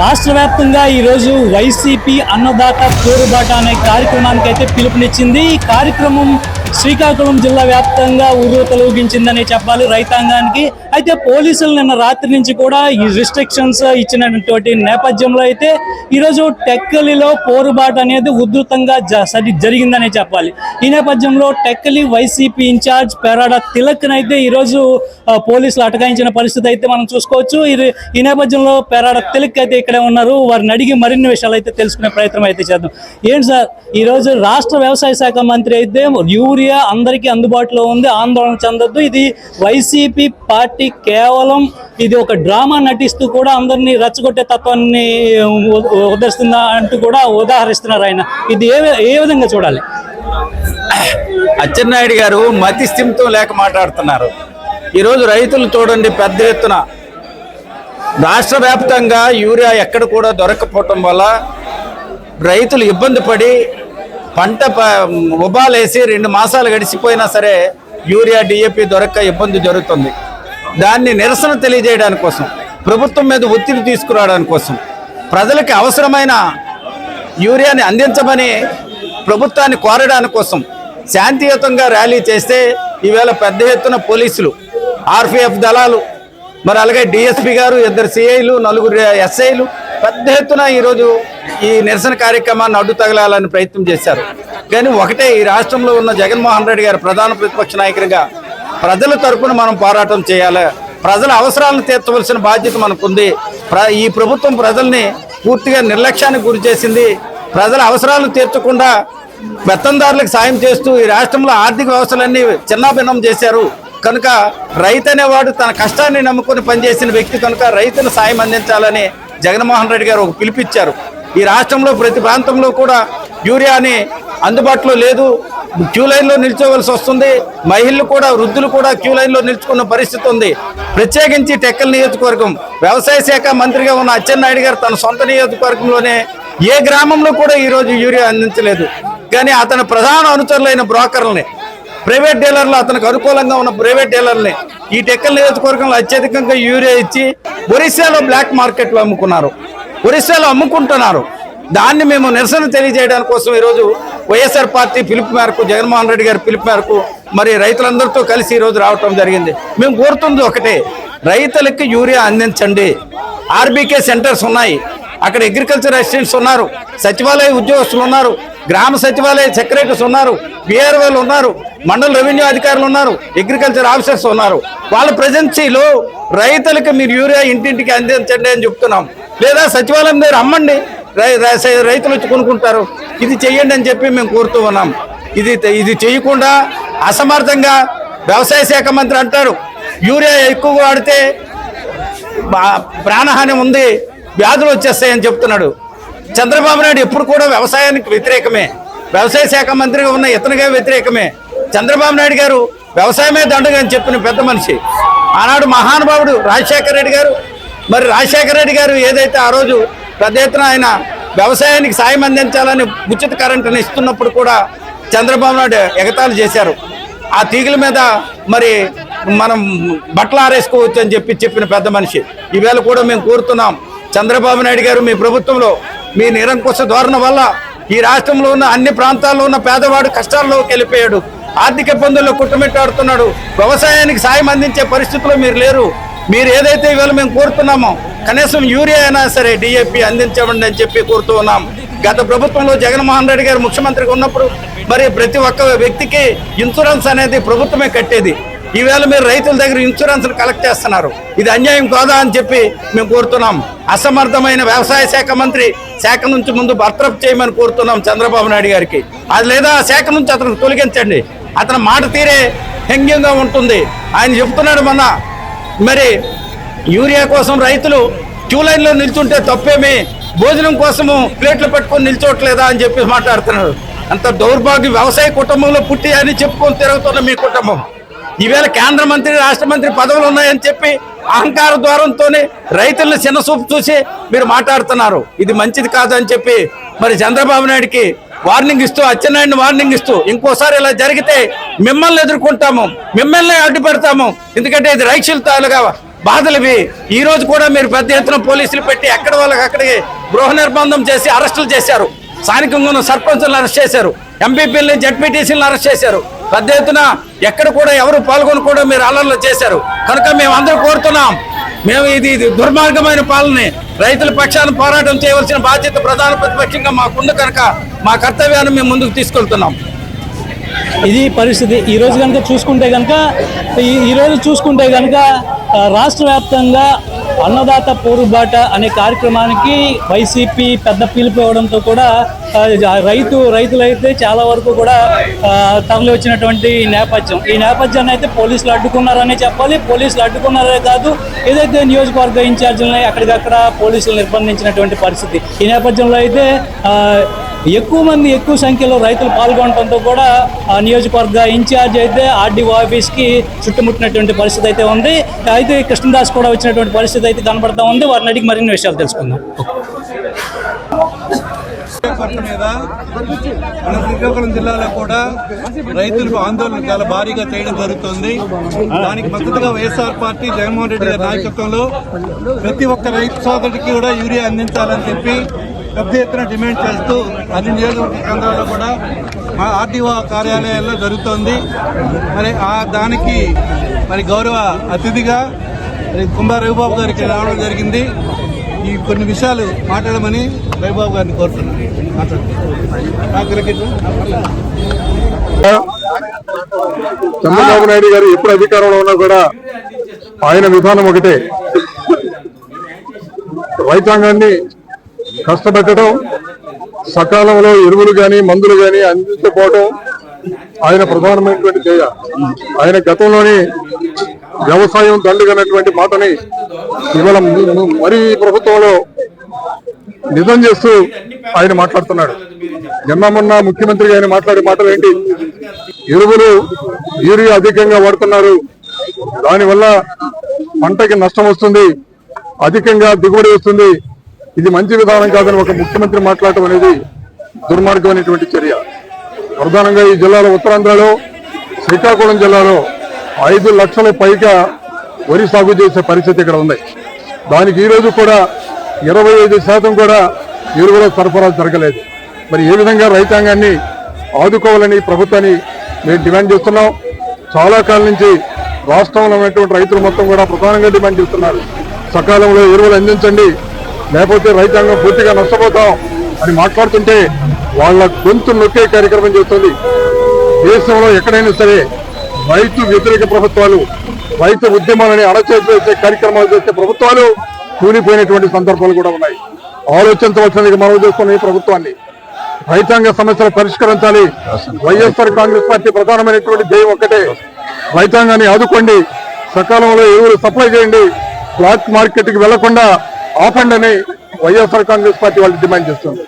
రాష్ట్ర వ్యాప్తంగా ఈరోజు వైసీపీ అన్నదాత పోరుబాట అనే కార్యక్రమానికి అయితే పిలుపునిచ్చింది. ఈ కార్యక్రమం శ్రీకాకుళం జిల్లా వ్యాప్తంగా ఊరు తొలగించిందని చెప్పాలి రైతాంగానికి. అయితే పోలీసులు నిన్న రాత్రి నుంచి కూడా ఈ రిస్ట్రిక్షన్స్ ఇచ్చినటువంటి నేపథ్యంలో అయితే ఈరోజు టెక్కలిలో పోరుబాటు అనేది ఉధృతంగా సరి జరిగిందనే చెప్పాలి. ఈ నేపథ్యంలో టెక్కలి వైసీపీ ఇన్ఛార్జ్ పెరాడ తిలక్ అయితే ఈరోజు పోలీసులు అటకాయించిన పరిస్థితి అయితే మనం చూసుకోవచ్చు. ఈ- ఈ నేపథ్యంలో పెరాడ తిలక్ అయితే ఇక్కడే ఉన్నారు. వారిని అడిగి మరిన్ని విషయాలు అయితే తెలుసుకునే ప్రయత్నం అయితే చేద్దాం. ఏంటి సార్ ఈరోజు రాష్ట్ర వ్యవసాయ శాఖ మంత్రి అయితే యూరియా అందరికీ అందుబాటులో ఉంది ఆందోళన చెందొద్దు. ఇది వైసీపీ పార్టీ కేవలం ఇది ఒక డ్రామా నటిస్తూ కూడా అందరినీ రెచ్చగొట్టే తత్వాన్ని ఉదరిస్తుందా అంటూ కూడా ఉదాహరిస్తున్నారు ఆయన. ఇది ఏ ఏ విధంగా చూడాలి? అచ్చెన్నాయుడు గారు మతి స్థిమితం లేక మాట్లాడుతున్నారు. ఈరోజు రైతులు చూడండి పెద్ద ఎత్తున. రాష్ట్ర వ్యాప్తంగా యూరియా ఎక్కడ కూడా దొరకపోవటం వల్ల రైతులు ఇబ్బంది పడి పంట ఉబాలేసి రెండు మాసాలు గడిచిపోయినా సరే యూరియా డిఏపి దొరక్క ఇబ్బంది జరుగుతుంది. దాన్ని నిరసన తెలియజేయడానికి కోసం ప్రభుత్వం మీద ఒత్తిడి తీసుకురావడానికి కోసం ప్రజలకి అవసరమైన యూరియాని అందించమని ప్రభుత్వాన్ని కోరడానికి కోసం శాంతియుతంగా ర్యాలీ చేస్తే ఈవేళ పెద్ద ఎత్తున పోలీసులు ఆర్పిఎఫ్ దళాలు మరి అలాగే డిఎస్పి గారు ఇద్దరు సిఐలు నలుగురు ఎస్ఐలు పెద్ద ఎత్తున ఈరోజు ఈ నిరసన కార్యక్రమాన్ని అడ్డు తగలాలని ప్రయత్నం చేశారు. కానీ ఒకటే ఈ రాష్ట్రంలో ఉన్న జగన్మోహన్ రెడ్డి గారు ప్రధాన ప్రతిపక్ష నాయకుడిగా ప్రజల తరపున మనం పోరాటం చేయాలి. ప్రజల అవసరాలను తీర్చవలసిన బాధ్యత మనకుంది. ప్ర- ఈ ప్రభుత్వం ప్రజల్ని పూర్తిగా నిర్లక్ష్యానికి గురి చేసింది. ప్రజల అవసరాలను తీర్చకుండా పెత్తందారులకు సాయం చేస్తూ ఈ రాష్ట్రంలో ఆర్థిక వ్యవస్థలన్నీ చిన్నాభిన్నం చేశారు. కనుక రైతు అనేవాడు తన కష్టాన్ని నమ్ముకొని పనిచేసిన వ్యక్తి కనుక రైతును సాయం అందించాలని జగన్మోహన్ రెడ్డి గారు ఒక పిలిపిచ్చారు. ఈ రాష్ట్రంలో ప్రతి ప్రాంతంలో కూడా యూరియాని అందుబాటులో లేదు. క్యూ లైన్లో నిల్చోవలసి వస్తుంది. మహిళలు కూడా వృద్ధులు కూడా క్యూ లైన్లో నిల్చుకున్న పరిస్థితి ఉంది. ప్రత్యేకించి టెక్కల్ నియోజకవర్గం వ్యవసాయ శాఖ మంత్రిగా ఉన్న అచ్చెన్నాయుడు గారు తన సొంత నియోజకవర్గంలోనే ఏ గ్రామంలో కూడా ఈరోజు యూరియా అందించలేదు. కానీ అతని ప్రధాన అనుచరులైన బ్రోకర్లని ప్రైవేట్ డీలర్లు అతనికి అనుకూలంగా ఉన్న ప్రైవేట్ డీలర్ని ఈ టెక్కల్ నియోజకవర్గంలో అత్యధికంగా యూరియా ఇచ్చి ఒరిస్సాలో బ్లాక్ మార్కెట్లో అమ్ముకున్నారు. ఒరిస్సాలో అమ్ముకుంటున్నారు. దాన్ని మేము నిరసన తెలియజేయడానికి కోసం ఈరోజు వైఎస్ఆర్ పార్టీ పిలుపు మేరకు జగన్మోహన్ రెడ్డి గారి పిలుపు మేరకు మరి రైతులందరితో కలిసి ఈరోజు రావటం జరిగింది. మేము కోరుతుంది ఒకటే రైతులకి యూరియా అందించండి. ఆర్బీకే సెంటర్స్ ఉన్నాయి. అక్కడ అగ్రికల్చర్ అసిస్టెంట్స్ ఉన్నారు. సచివాలయ ఉద్యోగస్తులు ఉన్నారు. గ్రామ సచివాలయ సెక్రటరీస్ ఉన్నారు. బీఆర్ఓలు ఉన్నారు. మండల రెవెన్యూ అధికారులు ఉన్నారు. అగ్రికల్చర్ ఆఫీసర్స్ ఉన్నారు. వాళ్ళ ప్రజెన్సీలో రైతులకు మీరు యూరియా ఇంటింటికి అందించండి అని చెప్తున్నాం. లేదా సచివాలయం దగ్గర అమ్మండి రైతులు వచ్చి కొనుక్కుంటారు. ఇది చెయ్యండి అని చెప్పి మేము కోరుతూ ఉన్నాం. ఇది ఇది చేయకుండా అసమర్థంగా వ్యవసాయ శాఖ మంత్రి అంటారు. యూరియా ఎక్కువ వాడితే ప్రాణహాని ఉంది వ్యాధులు వచ్చేస్తాయని చెప్తున్నాడు. చంద్రబాబు నాయుడు ఎప్పుడు కూడా వ్యవసాయానికి వ్యతిరేకమే. వ్యవసాయ శాఖ మంత్రిగా ఉన్న ఇతనిగా వ్యతిరేకమే. చంద్రబాబు నాయుడు గారు వ్యవసాయమే దండగా అని చెప్పిన పెద్ద మనిషి. ఆనాడు మహానుభావుడు రాజశేఖర రెడ్డి గారు. మరి రాజశేఖర రెడ్డి గారు ఏదైతే ఆ రోజు పెద్ద ఎత్తున ఆయన వ్యవసాయానికి సాయం అందించాలని ఉచిత కరెంటుని ఇస్తున్నప్పుడు కూడా చంద్రబాబు నాయుడు ఎగతాళి చేశారు. ఆ తీగల మీద మరి మనం బట్టలు ఆరేసుకోవచ్చు అని చెప్పి చెప్పిన పెద్ద మనిషి. ఈవేళ కూడా మేము కోరుతున్నాం చంద్రబాబు నాయుడు గారు మీ ప్రభుత్వంలో మీ నిరంకుశ ధోరణ వల్ల ఈ రాష్ట్రంలో ఉన్న అన్ని ప్రాంతాల్లో ఉన్న పేదవాడు కష్టాల్లోకి వెళ్ళిపోయాడు. ఆర్థిక ఇబ్బందుల్లో కుట్టుమిట్టాడుతున్నాడు వ్యవసాయానికి సాయం అందించే పరిస్థితిలో మీరు లేరు. మీరు ఏదైతే ఇవాళ మేము కోరుతున్నామో కనీసం యూరియా అయినా సరే డిఏపి అందించమండి అని చెప్పి కోరుతూ ఉన్నాం. గత ప్రభుత్వంలో జగన్మోహన్ రెడ్డి గారు ముఖ్యమంత్రిగా ఉన్నప్పుడు మరి ప్రతి ఒక్క వ్యక్తికి ఇన్సూరెన్స్ అనేది ప్రభుత్వమే కట్టేది. ఈవేళ మీరు రైతుల దగ్గర ఇన్సూరెన్స్ కలెక్ట్ చేస్తున్నారు. ఇది అన్యాయం కాదా అని చెప్పి మేము కోరుతున్నాం. అసమర్థమైన వ్యవసాయ శాఖ మంత్రి శాఖ నుంచి ముందు బర్తరఫ్ చేయమని కోరుతున్నాం చంద్రబాబు నాయుడు గారికి. అది లేదా ఆ శాఖ నుంచి అతను తొలగించండి. అతని మాట తీరే హంగ్యంగా ఉంటుంది. ఆయన చెప్తున్నాడు మొన్న మరి యూరియా కోసం రైతులు క్యూ లైన్లో నిల్చుంటే తప్పేమి? భోజనం కోసము ప్లేట్లు పెట్టుకొని నిల్చోట్లేదా అని చెప్పి మాట్లాడుతున్నారు. అంత దౌర్భాగ్య వ్యవసాయ కుటుంబంలో పుట్టి అని చెప్పుకొని తిరుగుతున్న మీ కుటుంబం. ఈవేళ కేంద్ర మంత్రి రాష్ట్ర మంత్రి పదవులు ఉన్నాయని చెప్పి అహంకార ద్వారంతోనే రైతులను చిన్న చూపు చూసి మీరు మాట్లాడుతున్నారు. ఇది మంచిది కాదు అని చెప్పి మరి చంద్రబాబు నాయుడికి వార్నింగ్ ఇస్తూ అచ్చెన్నాయుడిని వార్నింగ్ ఇస్తూ ఇంకోసారి ఇలా జరిగితే మిమ్మల్ని ఎదుర్కొంటాము మిమ్మల్ని అడ్డు పెడతాము. ఎందుకంటే ఇది రైతుల తాలుగా బాధలు ఇవి. ఈ రోజు కూడా మీరు పెద్ద ఎత్తున పోలీసులు పెట్టి ఎక్కడ వాళ్ళకి అక్కడికి గృహ నిర్బంధం చేసి అరెస్టులు చేశారు. స్థానికంగా ఉన్న సర్పంచులను అరెస్ట్ చేశారు. ఎంపీపీలని జడ్పీటీసీలను అరెస్ట్ చేశారు. పెద్ద ఎత్తున ఎక్కడ కూడా ఎవరు పాల్గొనకూడదు కూడా మీరు అల్లర్లు చేశారు. కనుక మేము అందరూ కోరుతున్నాం మేము ఇది దుర్మార్గమైన పాలన. రైతుల పక్షాన పోరాటం చేయవలసిన బాధ్యత ప్రధాన ప్రతిపక్షంగా మాకుంది కనుక మా కర్తవ్యాన్ని మేము ముందుకు తీసుకెళ్తున్నాం. ఇది పరిస్థితి. ఈ కనుక చూసుకుంటే కనుక ఈ రోజు చూసుకుంటే కనుక రాష్ట్ర వ్యాప్తంగా అన్నదాత పోరుబాట అనే కార్యక్రమానికి వైసీపీ పెద్ద పిలుపు ఇవ్వడంతో కూడా రైతు రైతులైతే చాలా వరకు కూడా తరలి వచ్చినటువంటి నేపథ్యం. ఈ నేపథ్యాన్ని అయితే పోలీసులు అడ్డుకున్నారనే చెప్పాలి. పోలీసులు అడ్డుకున్నారే కాదు ఏదైతే నియోజకవర్గ ఇన్ఛార్జీలని అక్కడికక్కడ పోలీసులు నిర్బంధించినటువంటి పరిస్థితి. ఈ నేపథ్యంలో అయితే ఎక్కువ మంది ఎక్కువ సంఖ్యలో రైతులు పాల్గొనడంతో కూడా ఆ నియోజకవర్గ ఇన్ఛార్జ్ అయితే ఆర్డీఓ ఆఫీస్కి చుట్టుముట్టినటువంటి పరిస్థితి అయితే ఉంది. అయితే కృష్ణదాస్ కూడా వచ్చినటువంటి పరిస్థితి అయితే కనబడతా ఉంది. వారిని అడిగి మరిన్ని విషయాలు తెలుసుకుందాం. కొట్ట మీద మన శ్రీకాకుళం జిల్లాలో కూడా రైతులకు ఆందోళన చాలా భారీగా చేయడం జరుగుతుంది. దానికి మద్దతుగా వైఎస్ఆర్ పార్టీ జగన్మోహన్ రెడ్డి గారి నాయకత్వంలో ప్రతి ఒక్క రైతు సోదరుడికి కూడా యూరియా అందించాలని చెప్పి పెద్ద ఎత్తున డిమాండ్ చేస్తూ అన్ని నియోజకవర్గ కేంద్రాల్లో కూడా మా ఆర్టీఓ కార్యాలయాల్లో జరుగుతోంది. మరి ఆ దానికి మరి గౌరవ అతిథిగా మరి రవిబాబు గారికి రావడం జరిగింది. ఈ కొన్ని విషయాలు మాట్లాడమని రవిబాబు గారిని కోరుతున్నాను. చంద్రబాబు నాయుడు గారు ఎప్పుడు అధికారంలో ఉన్నా కూడా ఆయన విధానం ఒకటే. రైతాంగాన్ని కష్టపెట్టడం సకాలంలో ఎరువులు కానీ మందులు కానీ అందించకపోవడం ఆయన ప్రధానమైనటువంటి ధ్యేయ. ఆయన గతంలోని వ్యవసాయం దండుగన్నటువంటి మాటని ఇవాళ మరీ మరి ప్రభుత్వంలో నిజం చేస్తూ ఆయన మాట్లాడుతున్నాడు. నిన్న మొన్న ముఖ్యమంత్రి ఆయన మాట్లాడే మాటలు ఏంటి? ఎరువులు యూరియా అధికంగా వాడుతున్నారు. దానివల్ల పంటకి నష్టం వస్తుంది. అధికంగా దిగుబడి వస్తుంది. ఇది మంచి విధానం కాదని ఒక ముఖ్యమంత్రి మాట్లాడటం అనేది దుర్మార్గమైనటువంటి చర్య. ప్రధానంగా ఈ జిల్లాలో ఉత్తరాంధ్రలో శ్రీకాకుళం జిల్లాలో ఐదు లక్షల పైగా వరి సాగు చేసే పరిస్థితి ఇక్కడ ఉంది. దానికి ఈరోజు కూడా ఇరవై ఐదు శాతం కూడా ఎరువుల సరఫరా జరగలేదు. మరి ఏ విధంగా రైతాంగాన్ని ఆదుకోవాలని ప్రభుత్వాన్ని మేము డిమాండ్ చేస్తున్నాం. చాలా కాలం నుంచి రాష్ట్రంలో ఉన్నటువంటి రైతులు మొత్తం కూడా ప్రధానంగా డిమాండ్ చేస్తున్నారు. సకాలంలో ఎరువులు అందించండి లేకపోతే రైతాంగం పూర్తిగా నష్టపోతాం అని మాట్లాడుతుంటే వాళ్ళ గొంతు నొక్కే కార్యక్రమం చేస్తుంది. దేశంలో ఎక్కడైనా సరే రైతు వ్యతిరేక ప్రభుత్వాలు రైతు ఉద్యమాలని అణచేసే కార్యక్రమాలు చేసే ప్రభుత్వాలు కూలిపోయినటువంటి సందర్భాలు కూడా ఉన్నాయి. ఆలోచించవలసింది మనం చేస్తున్న ఈ ప్రభుత్వాన్ని. రైతాంగ సమస్యలు పరిష్కరించాలి. వైఎస్ఆర్ కాంగ్రెస్ పార్టీ ప్రధానమైనటువంటి ధ్యేయం ఒక్కటే. రైతాంగాన్ని ఆదుకోండి. సకాలంలో ఎరువులు సప్లై చేయండి. బ్లాక్ మార్కెట్కి వెళ్ళకుండా ఆపండి అని వైఎస్ఆర్ కాంగ్రెస్ పార్టీ వాళ్ళు డిమాండ్ చేస్తుంది